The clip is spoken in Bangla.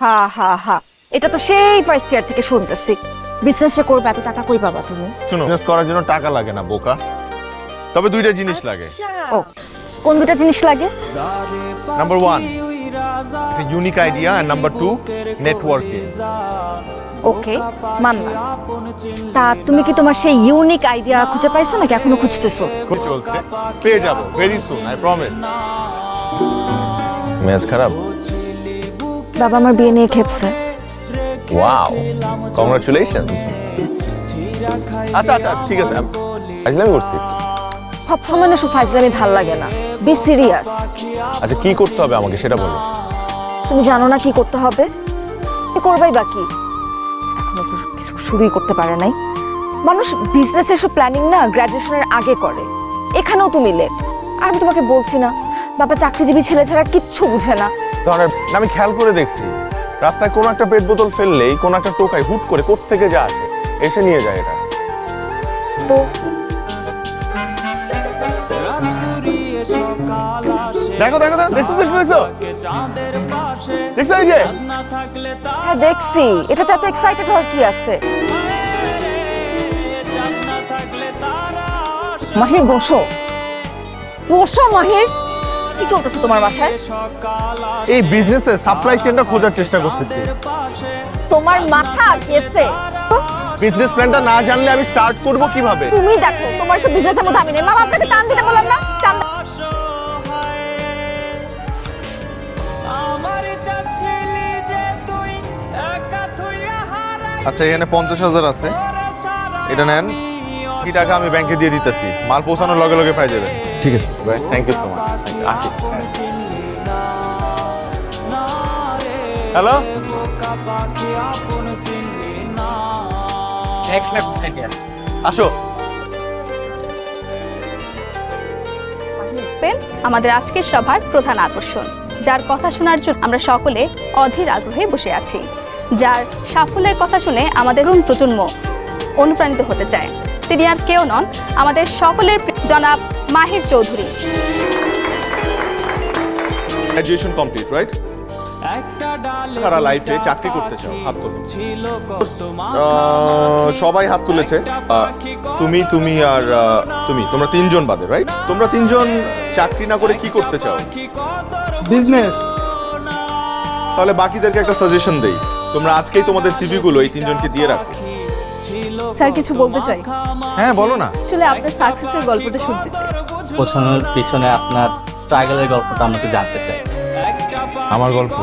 হা হা হা। এটা তো সেই ফার্স্ট ইয়ার থেকে শুনতেছি। বিজনেসটা করবে এত টাকা কই পাবা তুমি? শুনো বিজনেস করার জন্য টাকা লাগে না বোকা। তবে দুইটা জিনিস লাগে। ও কোন দুটা জিনিস লাগে? Number one unique idea and number two networking okay মানলাম। তা তুমি কি তোমার সেই ইউনিক আইডিয়া খুঁজে পাইছো নাকি এখনও খুঁজতেছো? খুব চলছে। পেয়ে যাব ভেরি সুন আই প্রমিস মেজ খারাপ? বাবা আমার বিয়ে নিয়ে খেপছে। ওয়াও কংগ্রাচুলেশনস আচ্ছা আচ্ছা ঠিক আছে। আজলামি করছি সব সময় না শুধু ভালো লাগে না বি সিরিয়াস আচ্ছা কি করতে হবে আমাকে সেটা বলো। তুমি জানো না কি করতে হবে? কি করবাই বাকি এখনও তো কিছু শুরুই করতে পারে নাই। মানুষ বিজনেসের সব প্ল্যানিং না গ্র্যাজুয়েশনের আগে করে। এখানেও তুমি লেট আর আমি তোমাকে বলছি না বাবা চাকরিজীবী ছেলে ছাড়া কিচ্ছু বুঝে না। ধরনের আমি খেয়াল করে দেখছি রাস্তায় কোনো একটা পেট বোতল ফেললেই কোনো একটা টোকাই হুট করে কোত্থেকে যা আসে এসে নিয়ে যায় এটা তো দেখো দেখো দেখো দেখছ দেখছ দেখছ? দেখছ এই যে? হ্যাঁ দেখছি। এটাতে এত এক্সাইটেড হওয়ার কি আছে? মাহির বসো বসো মাহির? কি চলতেছে তোমার মাথায়? এই বিজনেসে সাপ্লাই চেনটা খোঁজার চেষ্টা করতেছি। তোমার মাথা গেছে। বিজনেস প্ল্যানটা না জানলে আমি স্টার্ট করব কীভাবে? তুমি দেখো তোমার সব বিজনেসের মধ্যে আমি নেই। মামা আপনাকে টান দিতে বললাম না? টান আচ্ছা এখানে পঞ্চাশ হাজার আছে। এটা নেন। কি টাকা আমি ব্যাংকে দিয়ে দিতেছি? মাল পৌঁছানোর লগে লগে পাই যাবে। ঠিক আছে। থ্যাংক ইউ সো মাচ আসি হ্যালো এক লাখ থেকে আসো আমাদের আজকের সভার প্রধান আকর্ষণ। যার কথা শোনার জন্য আমরা সকলে অধীর আগ্রহে বসে আছি। যার সাফল্যের কথা শুনে আমাদের তরুণ প্রজন্ম অনুপ্রাণিত হতে চায়। তিনি আর কেউ নন আমাদের সকলের জনাব Mahir Chowdhury. Graduation complete right সারা লাইফে চাকরি করতে চাও হাত তোলো। সবাই হাত তুলেছে। তুমি তুমি আর আহ, তুমি তোমরা তিনজন বাদে রাইট তোমরা তিনজন চাকরি না করে কি করতে চাও? বিজনেস তাহলে বাকিদেরকে একটা সাজেশন দেই। তোমরা আজকেই তোমাদের সিভি গুলো এই তিনজনকে দিয়ে রাখো। স্যার কিছু বলতে চাই? হ্যাঁ বলো না। আসলে আপনার সাকসেসের গল্পটা শুনতে চাই। পছন্দের পিছনে আপনার স্ট্রাগলের গল্পটা আমাকে জানতে চাই। আমার গল্প?